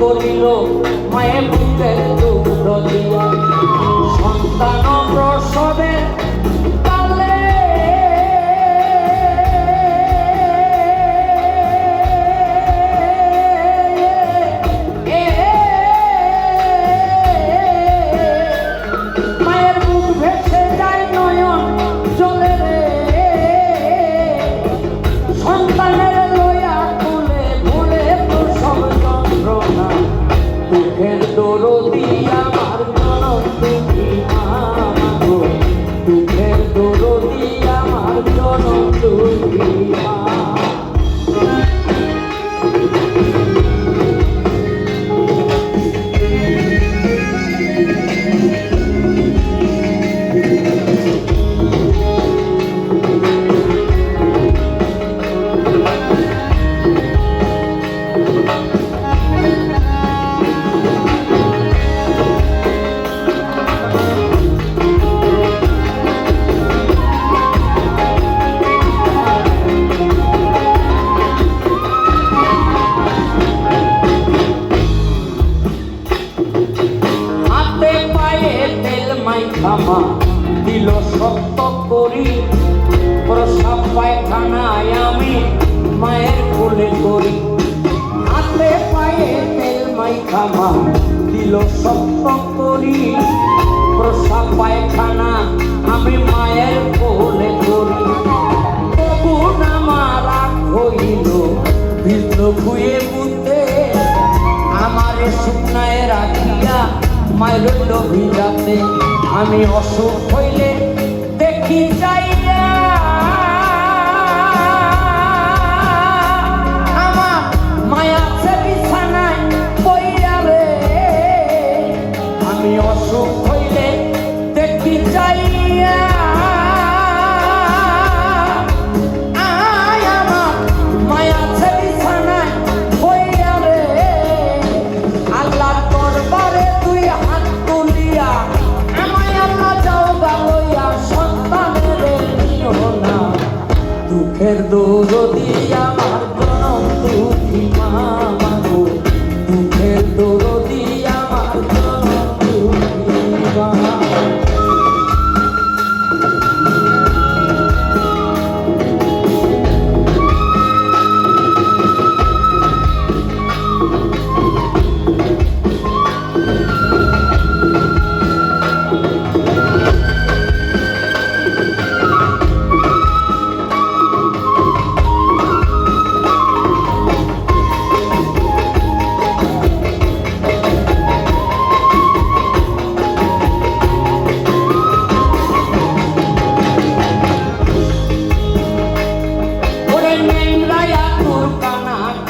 করিল মায়ে বুকে দুগ্ধ দিয়া সন্তান প্রসবে মাই খামা দিল সত্য করি, প্রসাব পায়খানায় আমি মায়ের কোলে করি। হাতে পায়ে তেল মাই খামা। দিল সত্য করি, প্রসাব পায়খানা আমি মায়ের কোলে করি। তবু নামা রাগ হইল, ভিন্ন ভুয়ে বুঝতে আমারে শুকনায় রাখিয়া মায়ের ভিজাতে আমি অসুখ হইলে দেখি যাইয়া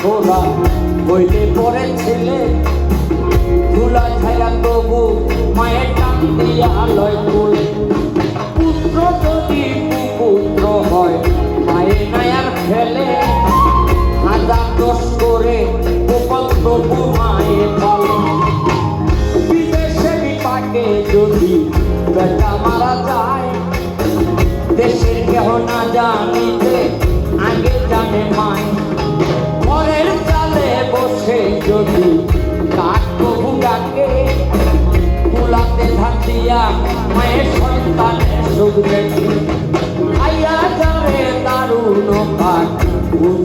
খোলা হইলে পরে ছেলে। ধুলা ছায়া তবু মায়ের টান দিয়া লয় কোলে পুত্র যদি পুত্র হয়, মায়ে নায়ার ফেলে হাজার দোষ করে গোপাল তবু মায়ে পালে বিদেশে বিপাকে যদি বেটা মারা যায়, দেশের কেহ না জানিতে আগে জানে মাই আইয়া মায়ের সন্তানের সুখ দেখি। আইয়া যাবে দারুণ পাখি